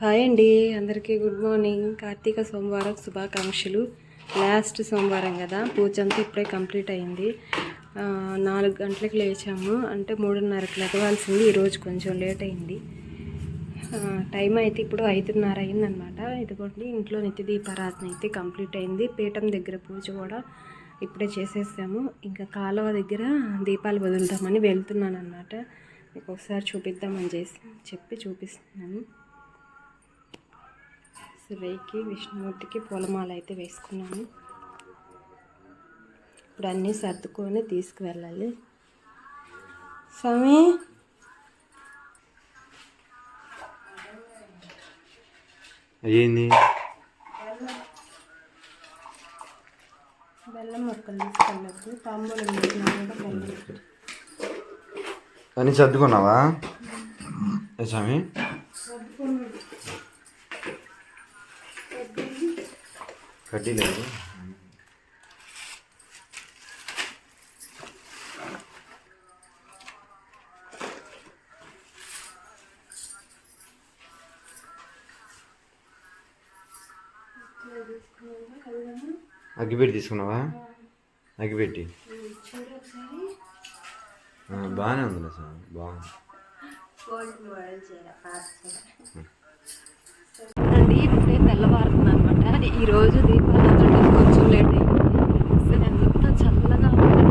Hi అండి అందరికీ good morning. Karthika సోమవారం శుభాకాంక్షలు. లాస్ట్ సోమవారం కదా పూజ అంతా ఇప్పుడే కంప్లీట్ అయింది. నాలుగు గంటలకు లేచాము. అంటే మూడున్నరకు లెగవాల్సింది ఈరోజు కొంచెం లేట్ అయింది. టైం అయితే ఇప్పుడు ఐదున్నర అయిందనమాట ఇదిగోండి ఇంట్లో నిత్య దీపారాధన అయితే కంప్లీట్ అయింది. పీఠం దగ్గర పూజ కూడా ఇప్పుడే చేసేసాము. ఇంకా కాలువ దగ్గర దీపాలు వదులుదామని వెళ్తున్నాను అనమాట మీకు ఒకసారి చూపిద్దామని చేసి చెప్పి చూపిస్తున్నాను. శివయ్యకి విష్ణుమూర్తికి పూలమాల అయితే వేసుకున్నాను. ఇప్పుడు అన్నీ సర్దుకొని తీసుకువెళ్ళాలి. స్వామి! అయ్యింది బెల్లం మొక్కలు తీసుకెళ్ళద్దు. తాంబూలం బెల్లం. అన్నీ సర్దుకున్నావా? స్వామి? కడ్డీ లేదు అగ్గిపెట్టి తీసుకున్నావా? అగ్గిపెట్టి చూడు ఒకసారి ఆ, బాగానే ఉంది స్వామి బాగుంది. అండి ఇప్పుడే తెల్లవారుతుంది కానీ ఈరోజు రోజు కొంచెం లేట్ అయింది. అసలు ఎంత చల్లగా ఉంది.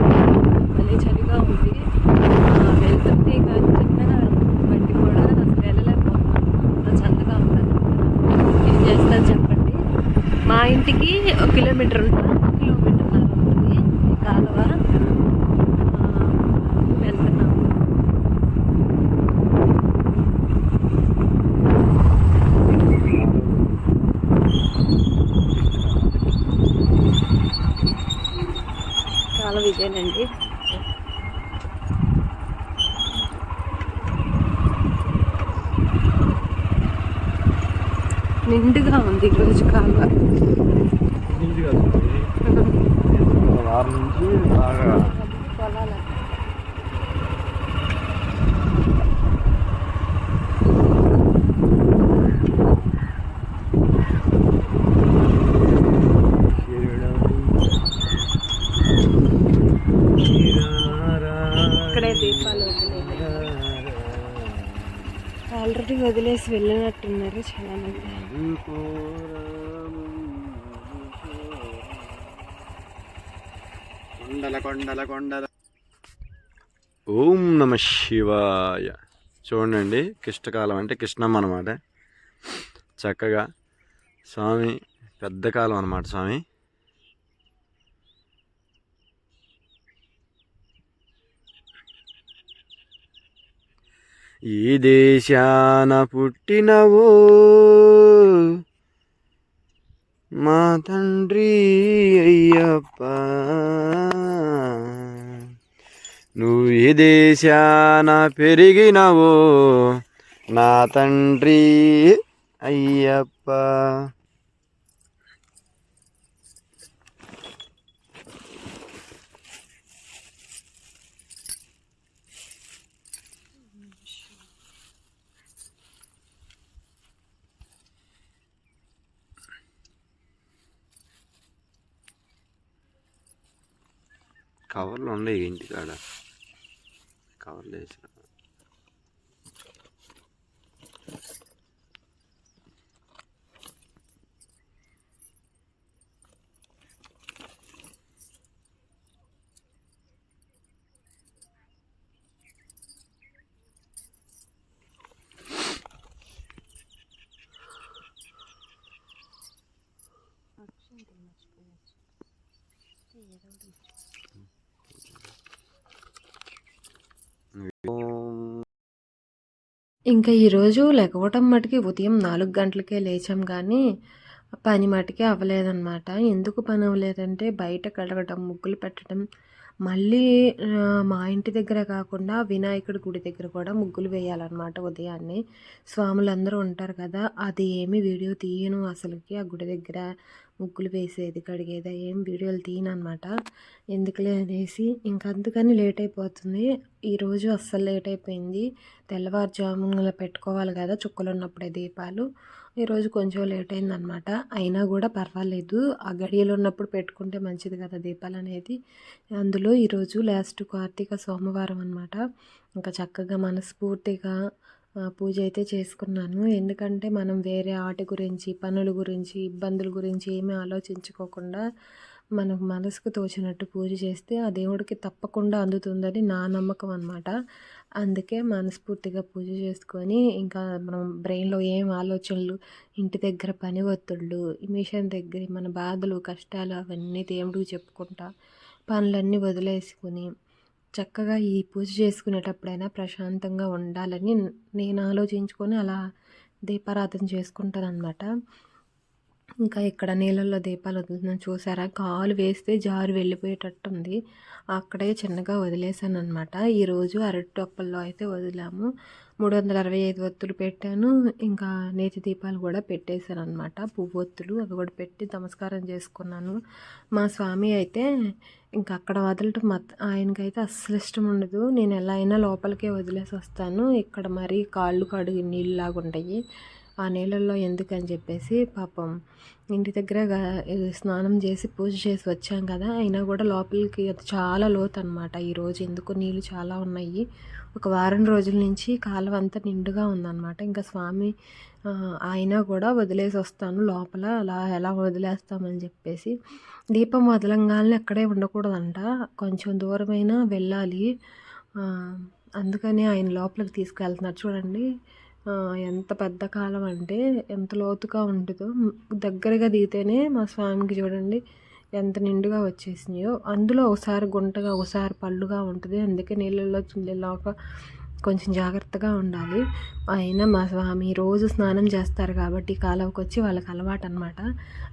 భలే చలిగా ఉంది. వెళ్తుంటే ఇక చిన్నగా బట్టి కూడా అసలు వెళ్ళలేకపోతున్నాను. అంత చల్లగా ఉంటుంది ఏం చేస్తారు చెప్పండి? మా ఇంటికి ఒక కిలోమీటర్ ఉంటుంది ఒక కిలోమీటర్ ఉంటుంది ఈ కాలువ ఆ, వెళ్తున్నాం కాలువ ఇదేనండి నిండుగా ఉంది ఈరోజు కాలువ వారం నుంచి బాగా పొలాలు ఇక్కడే దీపాలు వదిలేదు ఆల్రెడీ వదిలేసి వెళ్ళినట్టున్నారు చాలా మంది కొండల కొండల కొండల. ఓం నమ శివాయ. చూడండి కృష్ణకాలం అంటే కృష్ణమ్మ అనమాట చక్కగా స్వామి పెద్ద కాలం అనమాట స్వామి. ఈ దేశాన పుట్టినవో. మా తండ్రి అయ్యప్ప. నువ్వు ఈ దేశాన పెరిగినవో. నా తండ్రి అయ్యప్ప. కవర్లు ఉన్నాయి ఇంటికాడ. కవర్లు వేసిన. ఇంకా ఈరోజు లెగవటం మటుకి ఉదయం నాలుగు గంటలకే లేచాం కానీ పని మటుకే అవ్వలేదన్నమాట. ఎందుకు పని అవ్వలేదంటే బయట కడగటం ముగ్గులు పెట్టడం మళ్ళీ మా ఇంటి దగ్గర కాకుండా వినాయకుడి గుడి దగ్గర కూడా ముగ్గులు వేయాలన్నమాట ఉదయాన్నే. స్వాములందరూ ఉంటారు కదా అది ఏమి వీడియో తీయను అసలుకి. ఆ గుడి దగ్గర ముగ్గులు వేసేది కడిగేది ఏం వీడియోలు తీయనమాట ఎందుకులే అనేసి ఇంక అందుకని లేట్ అయిపోతుంది ఈరోజు అస్సలు లేట్ అయిపోయింది తెల్లవారుజామున పెట్టుకోవాలి కదా చుక్కలు ఉన్నప్పుడే దీపాలు. ఈరోజు కొంచెం లేట్ అయిందనమాట అయినా కూడా పర్వాలేదు. ఆ గడియలు ఉన్నప్పుడు పెట్టుకుంటే మంచిది కదా దీపాలు అనేది. అందులో ఈరోజు లాస్ట్ కార్తీక సోమవారం అనమాట ఇంకా చక్కగా మనస్ఫూర్తిగా పూజ అయితే చేసుకున్నాను. ఎందుకంటే మనం వేరే ఆట గురించి పనుల గురించి ఇబ్బందుల గురించి ఏమీ ఆలోచించుకోకుండా మనకు మనసుకు తోచినట్టు పూజ చేస్తే ఆ దేవుడికి తప్పకుండా అందుతుందని నా నమ్మకం అనమాట అందుకే మనస్ఫూర్తిగా పూజ చేసుకొని ఇంకా మనం బ్రెయిన్లో ఏం ఆలోచనలు ఇంటి దగ్గర పని ఒత్తిళ్ళు మిషన్ దగ్గర మన బాధలు కష్టాలు అవన్నీ దేవుడికి చెప్పుకుంటా పనులన్నీ వదిలేసుకొని చక్కగా ఈ పూజ చేసుకునేటప్పుడైనా ప్రశాంతంగా ఉండాలని నేను ఆలోచించుకొని అలా దీపారాధన చేసుకుంటాను అనమాట ఇంకా ఇక్కడ నీళ్ళల్లో దీపాలు వదులుతున్నాను. చూసారా? కాలు వేస్తే జారు వెళ్ళిపోయేటట్టుంది. అక్కడే చిన్నగా వదిలేసాను అనమాట ఈరోజు అరటి టొప్పల్లో అయితే వదిలాము. మూడు వందల అరవై ఐదు ఒత్తులు పెట్టాను. ఇంకా నేతి దీపాలు కూడా పెట్టేశాను అనమాట పువ్వు ఒత్తులు అవి కూడా పెట్టి నమస్కారం చేసుకున్నాను. మా స్వామి అయితే ఇంకా అక్కడ వదలటం మత్ ఆయనకైతే అస్సలు ఇష్టం ఉండదు. నేను ఎలా అయినా లోపలికే వదిలేసి వస్తాను ఇక్కడ మరి కాళ్ళు కడిగి నీళ్ళు లాగా ఉంటాయి ఆ నీళ్ళల్లో ఎందుకని చెప్పేసి పాపం ఇంటి దగ్గర స్నానం చేసి పూజ చేసి వచ్చాం కదా అయినా కూడా లోపలికి అది చాలా లోతు అనమాట ఈరోజు ఎందుకు నీళ్ళు చాలా ఉన్నాయి. ఒక వారం రోజుల నుంచి కాలువ అంతా నిండుగా ఉందన్నమాట. ఇంకా స్వామి అయినా కూడా వదిలేసి వస్తాను. లోపల అలా ఎలా వదిలేస్తామని చెప్పేసి దీపం వదలంగానే అక్కడే ఉండకూడదంట. కొంచెం దూరమైనా వెళ్ళాలి. అందుకని ఆయన లోపలికి తీసుకెళ్తున్నారు. చూడండి. ఎంత పెద్ద కాలం అంటే ఎంత లోతుగా ఉంటుందో. దగ్గరగా దిగితేనే మా స్వామికి చూడండి ఎంత నిండుగా వచ్చేసినాయో. అందులో ఒకసారి గుంటగా ఒకసారి పళ్ళుగా ఉంటుంది. అందుకే నీళ్ళల్లో చుల్లేలాగా కొంచెం జాగ్రత్తగా ఉండాలి. అయినా మా స్వామి రోజు స్నానం చేస్తారు కాబట్టి కాలువకి వచ్చి వాళ్ళకి అలవాటు అనమాట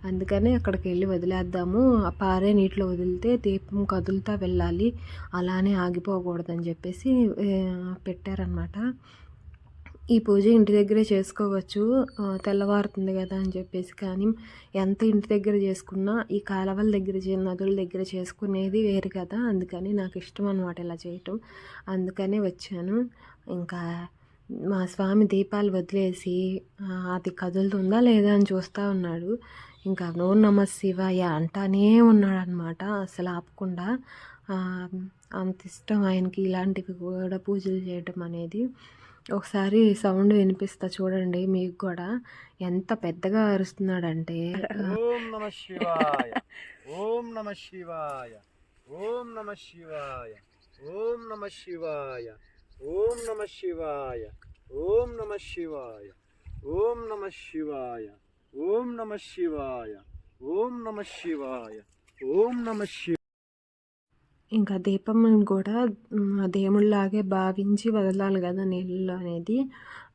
అందుకనే అక్కడికి వెళ్ళి వదిలేద్దాము. ఆ పారే నీటిలో వదిలితే దీపం కదులుతా వెళ్ళాలి. అలానే ఆగిపోకూడదని చెప్పేసి పెట్టారనమాట ఈ పూజ ఇంటి దగ్గరే చేసుకోవచ్చు. తెల్లవారుతుంది కదా అని చెప్పేసి. కానీ ఎంత ఇంటి దగ్గర చేసుకున్నా ఈ కాలవల దగ్గర చే- నదుల దగ్గర చేసుకునేది వేరు కదా. అందుకని నాకు ఇష్టం అనమాట ఇలా చేయటం. అందుకనే వచ్చాను. ఇంకా మా స్వామి దీపాలు వదిలేసి అది కదులుతుందా లేదా అని చూస్తూ ఉన్నాడు. ఇంకా నో నమ శివాయ అంటానే ఉన్నాడు అనమాట అసలు ఆపకుండా అంత ఇష్టం ఆయనకి ఇలాంటివి కూడా పూజలు చేయటం అనేది. ఒకసారి సౌండ్ వినిపిస్తా చూడండి మీకు కూడా ఎంత పెద్దగా అరుస్తున్నాడంటే ఓం నమ శివాయ ఓం నమ శివాయ ఓం నమ శివాయ ఓం నమ శివాయ ఓం నమ శివాయ ఓం నమ శివాయ ఓం నమ శివాయ ఓం నమ శివాయ ఓం నమ శివాయ ఓం నమ శివాయ ఇంకా దీపం కూడా దేవుళ్ళలాగే భావించి వదలాలి కదా నీళ్ళలో అనేది.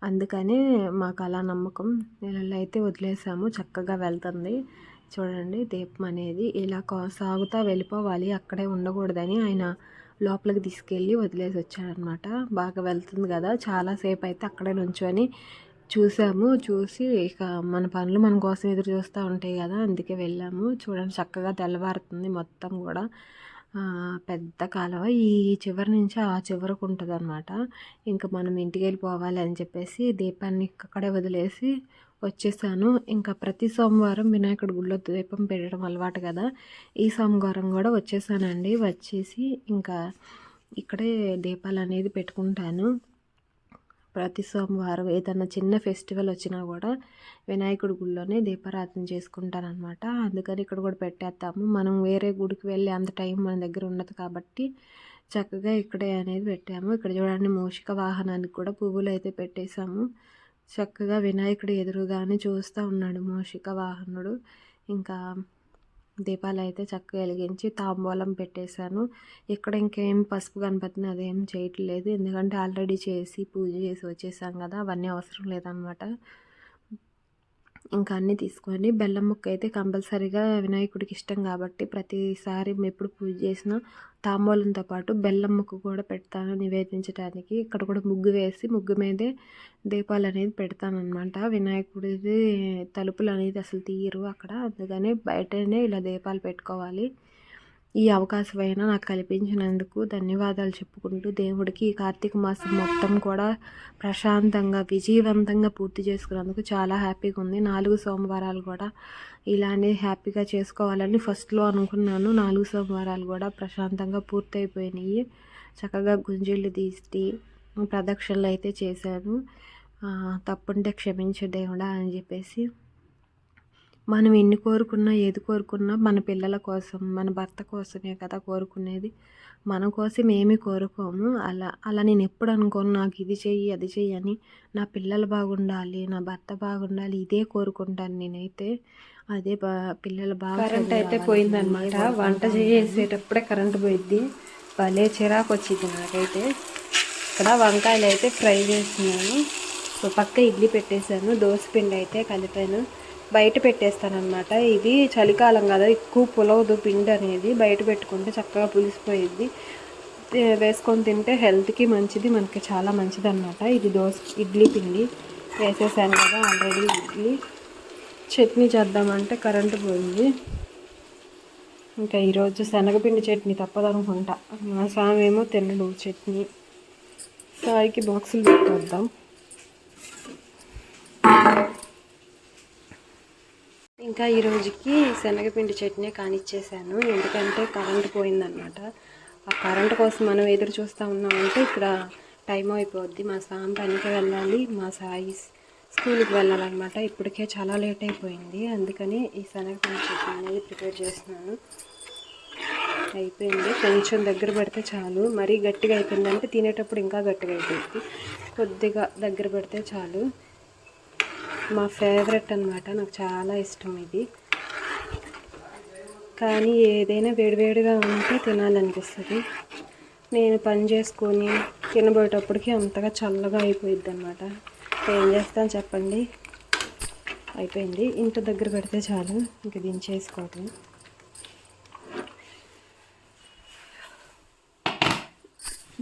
అందుకనే మాకు అలా నమ్మకం. నీళ్ళలో అయితే వదిలేసాము. చక్కగా వెళ్తుంది. చూడండి దీపం అనేది ఇలా కొ- సాగుతా వెళ్ళిపోవాలి. అక్కడే ఉండకూడదని ఆయన లోపలికి తీసుకెళ్ళి వదిలేసి వచ్చాడనమాట. బాగా వెళ్తుంది కదా. చాలాసేపు అయితే అక్కడే నుంచొని చూసాము. చూసి ఇక మన పనులు మన కోసం ఎదురు చూస్తూ ఉంటాయి కదా. అందుకే వెళ్ళాము. చూడండి చక్కగా తెల్లవారుతుంది మొత్తం కూడా. పెద్ద కాలువ ఈ చివరి నుంచి ఆ చివరకు ఉంటుంది అనమాట ఇంకా మనం ఇంటికి వెళ్ళిపోవాలి అని చెప్పేసి దీపాన్ని అక్కడే వదిలేసి వచ్చేసాను. ఇంకా ప్రతి సోమవారం వినాయకుడి గుళ్ళో దీపం పెట్టడం అలవాటు కదా. ఈ సోమవారం కూడా వచ్చేసానండి. వచ్చేసి ఇంకా ఇక్కడే దీపాలు అనేది పెట్టుకుంటాను. ప్రతి సోమవారం ఏదైనా చిన్న ఫెస్టివల్ వచ్చినా కూడా వినాయకుడి గుడిలోనే దీపారాధన చేసుకుంటారనమాట అందుకని ఇక్కడ కూడా పెట్టేస్తాము. మనం వేరే గుడికి వెళ్ళి అంత టైం మన దగ్గర ఉండదు కాబట్టి చక్కగా ఇక్కడే అనేది పెట్టాము. ఇక్కడ చూడండి మూషిక వాహనానికి కూడా పువ్వులు అయితే పెట్టేశాము. చక్కగా వినాయకుడు ఎదురుగానే చూస్తూ ఉన్నాడు మూషిక వాహనుడు. ఇంకా దీపాలు అయితే చక్కగా వెలిగించి తాంబూలం పెట్టేశాను. ఇక్కడ ఇంకేం పసుపు గణపతిని అదేం చేయట్లేదు. ఎందుకంటే ఆల్రెడీ చేసి పూజ చేసి వచ్చేసాం కదా అవన్నీ అవసరం లేదనమాట ఇంకా అన్నీ తీసుకొని బెల్లం ముక్క అయితే కంపల్సరీగా వినాయకుడికి ఇష్టం కాబట్టి ప్రతిసారి ఎప్పుడు పూజ చేసినా తాంబూలంతో పాటు బెల్లం ముక్క కూడా పెడతాను నివేదించడానికి ఇక్కడ కూడా ముగ్గు వేసి ముగ్గు మీదే దీపాలు అనేది పెడతాను అనమాట వినాయకుడిది తలుపులు అనేది అసలు తీయరు అక్కడ. అందుకని బయటనే ఇలా దీపాలు పెట్టుకోవాలి. ఈ అవకాశమైనా నాకు కల్పించినందుకు ధన్యవాదాలు చెప్పుకుంటూ దేవుడికి ఈ కార్తీక మాసం మొత్తం కూడా ప్రశాంతంగా విజయవంతంగా పూర్తి చేసుకున్నందుకు చాలా హ్యాపీగా ఉంది. నాలుగు సోమవారాలు కూడా ఇలానే హ్యాపీగా చేసుకోవాలని ఫస్ట్లో అనుకున్నాను. నాలుగు సోమవారాలు కూడా ప్రశాంతంగా పూర్తయిపోయినాయి. చక్కగా గుంజీళ్ళు తీసి ప్రదక్షిణలు అయితే చేశాను. తప్పుంటే క్షమించు దేవుడా అని చెప్పేసి మనం ఎన్ని కోరుకున్నా ఏది కోరుకున్నా మన పిల్లల కోసం మన భర్త కోసమే కదా కోరుకునేది. మన కోసం ఏమీ కోరుకోము. అలా అలా నేను ఎప్పుడు అనుకోను నాకు ఇది చెయ్యి అది చెయ్యి అని. నా పిల్లలు బాగుండాలి నా భర్త బాగుండాలి ఇదే కోరుకుంటాను నేనైతే. అదే బా పిల్లలు బాగా కరెంట్ అయితే పోయిందనమాట వంట చేసేటప్పుడే కరెంట్ పోయిద్ది. భలే చిరాకు వచ్చింది నాకైతే. ఇక్కడ వంకాయలు అయితే ఫ్రై చేస్తున్నాను. పక్క ఇడ్లీ పెట్టేశాను దోశ పిండి అయితే కలిపాను. బయట పెట్టేస్తానమాట ఇది చలికాలం కదా ఎక్కువ పులవదు పిండి అనేది బయట పెట్టుకుంటే చక్కగా పులిసిపోయిద్ది. వేసుకొని తింటే హెల్త్కి మంచిది మనకి చాలా మంచిది అనమాట ఇది దోశ ఇడ్లీ పిండి వేసేసాను కదా ఆల్రెడీ ఇడ్లీ. చట్నీ చేద్దామంటే కరెంటు పోయింది. ఇంకా ఈరోజు శనగపిండి చట్నీ తప్పదనుకుంటా. మా స్వామి ఏమో తినడు చట్నీ. సాయికి బాక్సులు పెట్టేద్దాం. ఇంకా ఈ రోజుకి శనగపిండి చట్నీ కానిచ్చేసాను. ఎందుకంటే కరెంట్ పోయిందనమాట ఆ కరెంట్ కోసం మనం ఎదురు చూస్తూ ఉన్నామంటే ఇక్కడ టైం అయిపోద్ది. మా సామ్ పనికి వెళ్ళాలి. మా సాయి స్కూల్కి వెళ్ళాలన్నమాట. ఇప్పటికే చాలా లేట్ అయిపోయింది. అందుకని ఈ శనగపిండి చట్నీ అనేది ప్రిపేర్ చేస్తున్నాను. అయిపోయింది. కొంచెం దగ్గర పెడితే చాలు. మరీ గట్టిగా అయిపోయిందంటే తినేటప్పుడు ఇంకా గట్టిగా అయిపోయింది కొద్దిగా దగ్గర పెడితే చాలు. మా ఫేవరెట్ అనమాట నాకు చాలా ఇష్టం ఇది. కానీ ఏదైనా వేడివేడిగా ఉంటే తినాలనిపిస్తుంది. నేను పని చేసుకొని తినబోయేటప్పటికి అంతగా చల్లగా అయిపోయిద్ది అనమాట ఏం చేస్తాను చెప్పండి? అయిపోయింది. ఇంటి దగ్గర పెడితే చాలు. ఇంక దించేసుకోవటం.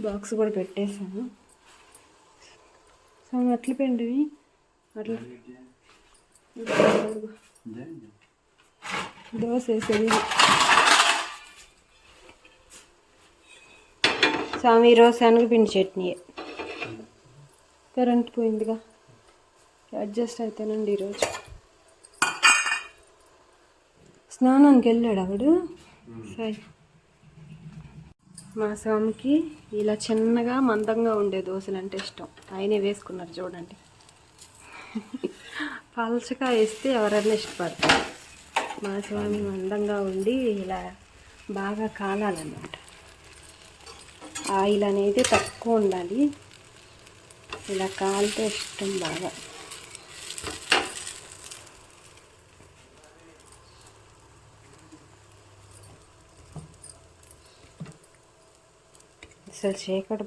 బాక్స్ కూడా పెట్టేసాను సో అట్ల పిండివి అట్లా. దోశ వేసేది స్వామి ఈరోజు శనగపిండి చట్నీ. కరెంట్ పోయిందిగా. అడ్జస్ట్ అవుతానండి ఈరోజు. స్నానానికి వెళ్ళాడు ఆవిడు సరే. మా స్వామికి ఇలా చిన్నగా మందంగా ఉండే దోశలు అంటే ఇష్టం. ఆయనే వేసుకున్నారు చూడండి. పలచగా వేస్తే ఎవరైనా ఇష్టపడతారు. మా స్వామి మందంగా ఉండి ఇలా బాగా కాలాలన్నమాట. ఆయిల్ అనేది తక్కువ ఉండాలి. ఇలా కాలితే ఇష్టం బాగా. అసలు చీకటి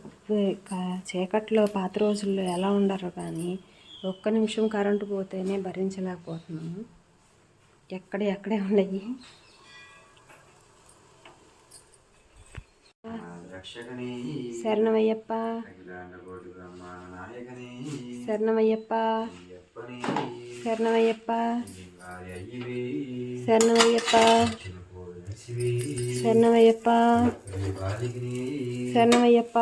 చీకట్లో పాత రోజుల్లో ఎలా ఉండరు కానీ ఒక్క నిమిషం కరెంటు పోతేనే భరించలేకపోతున్నాము. ఎక్కడ ఎక్కడే ఉన్నాయి? శరణమయ్యప్ప. శరణమయ్యప్ప. శరణమయ్యప్ప. శరణమయ్యప్ప. శరణమయ్యప్ప. శరణమయ్యప్ప.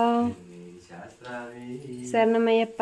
శరణమయ్యప్ప.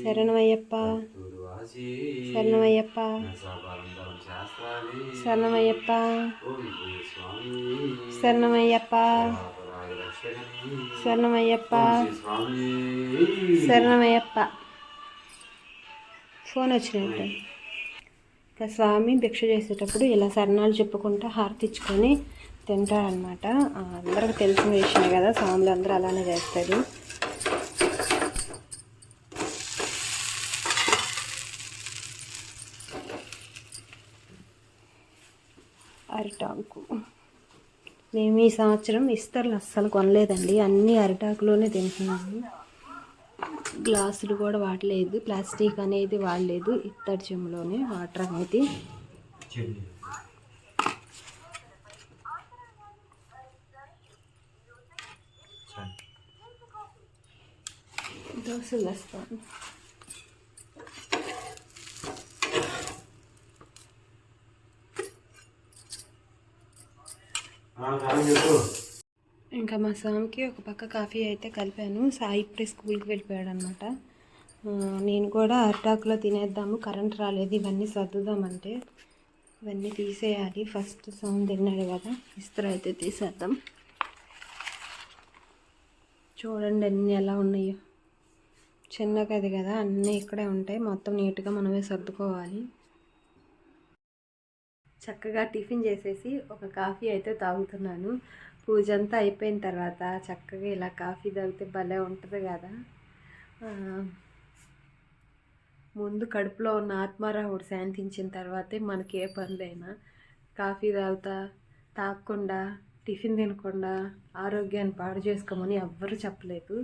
శరణమయ్యప్ప. శరణమయ్యప్ప. శరణమయ్యప్ప. శరణమయ్యప్ప. శరణమయ్యప్ప. శరణమయ్యప్ప. ఫోన్ వచ్చినట్టు ఇంకా స్వామి భిక్ష చేసేటప్పుడు ఇలా శరణాలు చెప్పుకుంటూ హారతి ఇచ్చుకొని తింటారనమాట అందరికి తెలిసిన విషయమే కదా స్వాములు అందరూ అలానే చేస్తారు. అరిటాకు మేము ఈ సంవత్సరం ఇస్తర్లు అస్సలు కొనలేదండి. అన్నీ అరిటాకులోనే తింటున్నాము. గ్లాసులు కూడా వాడలేదు. ప్లాస్టిక్ అనేది వాడలేదు. ఇత్తడి చెంబులోనే వాటర్ అనేది దోశలు వేస్తాను. ఇంకా మా స్వామికి ఒక పక్క కాఫీ అయితే కలిపాను. సాయి ఇప్పుడే స్కూల్కి వెళ్ళిపోయాడు అనమాట నేను కూడా అరిటాకులో తినేద్దాము కరెంట్ రాలేదు ఇవన్నీ సర్దుదామంటే ఇవన్నీ తీసేయాలి. ఫస్ట్ సౌండ్ తిన్నాడు కదా ఇస్త్రీ అయితే తీసేద్దాం. చూడండి అన్నీ ఎలా ఉన్నాయో. చిన్న గది కదా అన్నీ ఇక్కడే ఉంటాయి. మొత్తం నీట్గా మనమే సర్దుకోవాలి. చక్కగా టిఫిన్ చేసేసి ఒక కాఫీ అయితే తాగుతున్నాను. పూజ అంతా అయిపోయిన తర్వాత చక్కగా ఇలా కాఫీ తాగితే భలే ఉంటుంది కదా. ముందు కడుపులో ఉన్న ఆత్మారావుడు శాంతించిన తర్వాతే మనకి ఏ పనులైనా కాఫీ తాగుతా తాగకుండా టిఫిన్ తినకుండా ఆరోగ్యాన్ని పాడు చేసుకోమని ఎవ్వరూ చెప్పలేదు.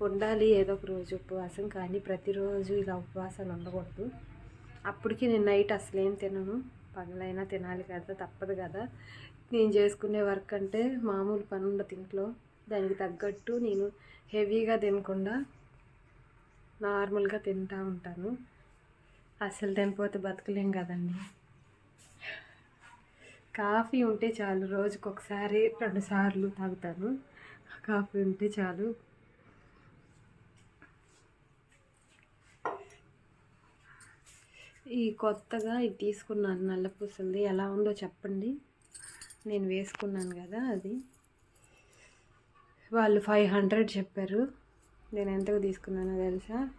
ఉండాలి ఏదో ఒక రోజు ఉపవాసం కానీ ప్రతిరోజు ఇలా ఉపవాసాలు ఉండకూడదు. అప్పటికి నేను నైట్ అసలు ఏం తినను. పనులైనా తినాలి కదా తప్పదు కదా. నేను చేసుకునే వర్క్ అంటే మామూలు పని ఉండదు ఇంట్లో దానికి తగ్గట్టు నేను హెవీగా తినకుండా నార్మల్గా తింటూ ఉంటాను. అసలు తినపోతే బతకలేం కదండి. కాఫీ ఉంటే చాలు రోజుకొకసారి రెండుసార్లు తాగుతాను. కాఫీ ఉంటే చాలు. ఈ కొత్తగా ఇది తీసుకున్నాను నల్లపూసలది. ఎలా ఉందో చెప్పండి. నేను వేసుకున్నాను కదా అది. వాళ్ళు ఫైవ్ హండ్రెడ్ చెప్పారు. నేను ఎంతకు తీసుకున్నానో తెలుసా?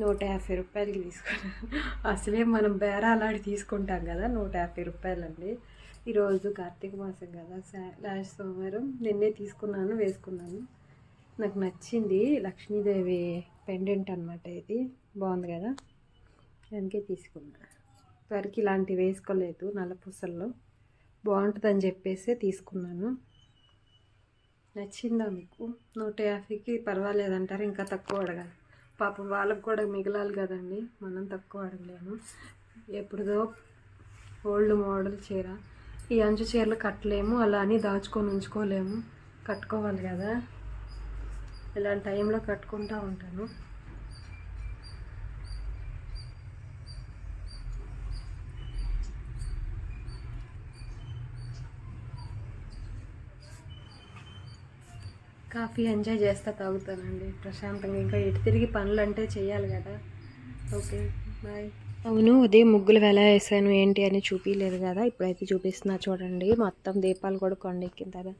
నూట యాభై రూపాయలకి తీసుకున్నాను అసలే మనం బేరాలాడి తీసుకుంటాం కదా నూట యాభై రూపాయలండి. ఈరోజు కార్తీక మాసం కదా సా- లాస్ట్ సోమవారం నిన్నే తీసుకున్నాను వేసుకున్నాను. నాకు నచ్చింది లక్ష్మీదేవి పెండెంట్ అనమాట ఇది. బాగుంది కదా? దానికే తీసుకున్నా. వరకు ఇలాంటివి వేసుకోలేదు నల్లపూసల్లో. బాగుంటుందని చెప్పేసి తీసుకున్నాను. నచ్చిందా మీకు? నూట యాభైకి పర్వాలేదంటారు ఇంకా తక్కువ అడగాలి. పాపం వాళ్ళకు కూడా మిగలాలి కదండి మనం తక్కువ అడగలేము. ఎప్పుడుదో ఓల్డ్ మోడల్ చీర. ఈ అంచు చీరలు కట్టలేము అలా అని దాచుకొని ఉంచుకోలేము. కట్టుకోవాలి కదా. ఇలాంటి టైంలో కట్టుకుంటూ ఉంటాను. కాఫీ ఎంజాయ్ చేస్తా తాగుతానండి. ప్రశాంతంగా ఇంకా ఎటు తిరిగి పనులు అంటే చేయాలి కదా. Okay bye. అవును ఉదయం ముగ్గులు ఎలా వేసాను ఏంటి అని చూపించలేదు కదా. ఇప్పుడైతే చూపిస్తున్నా చూడండి. మొత్తం దీపాలు కూడా కొండెక్కిన తర్వాత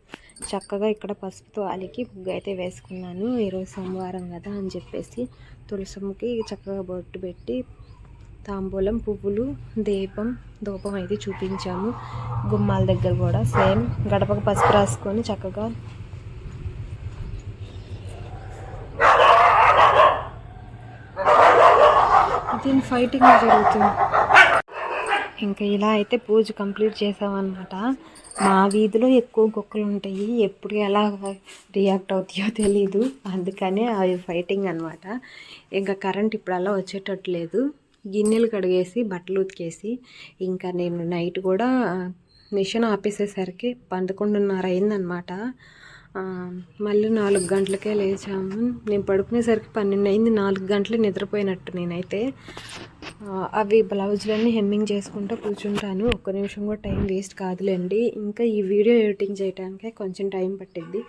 చక్కగా ఇక్కడ పసుపుతో అలికి ముగ్గు అయితే వేసుకున్నాను. ఈరోజు సోమవారం కదా అని చెప్పేసి తులసమ్మకి చక్కగా బొట్టు పెట్టి తాంబూలం పువ్వులు దీపం ధూపం అయితే చూపించాము. గుమ్మాల దగ్గర కూడా సేమ్ గడపకు పసుపు రాసుకొని చక్కగా దీని ఫైటింగ్ జరుగుతుంది? ఇంకా ఇలా అయితే పూజ కంప్లీట్ చేసామన్నమాట. మా వీధిలో ఎక్కువ కుక్కలు ఉంటాయి. ఎప్పుడు ఎలా రియాక్ట్ అవుతాయో తెలీదు. అందుకనే అవి ఫైటింగ్ అనమాట ఇంకా కరెంట్ ఇప్పుడు అలా వచ్చేటట్టు లేదు. గిన్నెలు కడిగేసి బట్టలు ఉతికేసి ఇంకా నేను నైట్ కూడా మిషన్ ఆపేసేసరికి పదకొండున్నర అయిందనమాట మళ్ళీ నాలుగు గంటలకే లేచాము. నేను పడుకునేసరికి పన్నెండు అయింది. నాలుగు గంటలు నిద్రపోయినట్టు నేనైతే. అవి బ్లౌజులన్నీ హెమ్మింగ్ చేసుకుంటూ కూర్చుంటాను. ఒక్క నిమిషం కూడా టైం వేస్ట్ కాదులేండి. ఇంకా ఈ వీడియో ఎడిటింగ్ చేయడానికే కొంచెం టైం పట్టింది.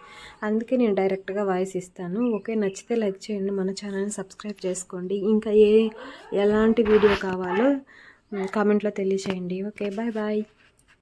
అందుకే నేను డైరెక్ట్గా వాయిస్ ఇస్తాను. ఓకే నచ్చితే లైక్ చేయండి. మన ఛానల్ని సబ్స్క్రైబ్ చేసుకోండి. ఇంకా ఏ ఎలాంటి వీడియో కావాలో కామెంట్లో తెలియచేయండి. Okay bye bye.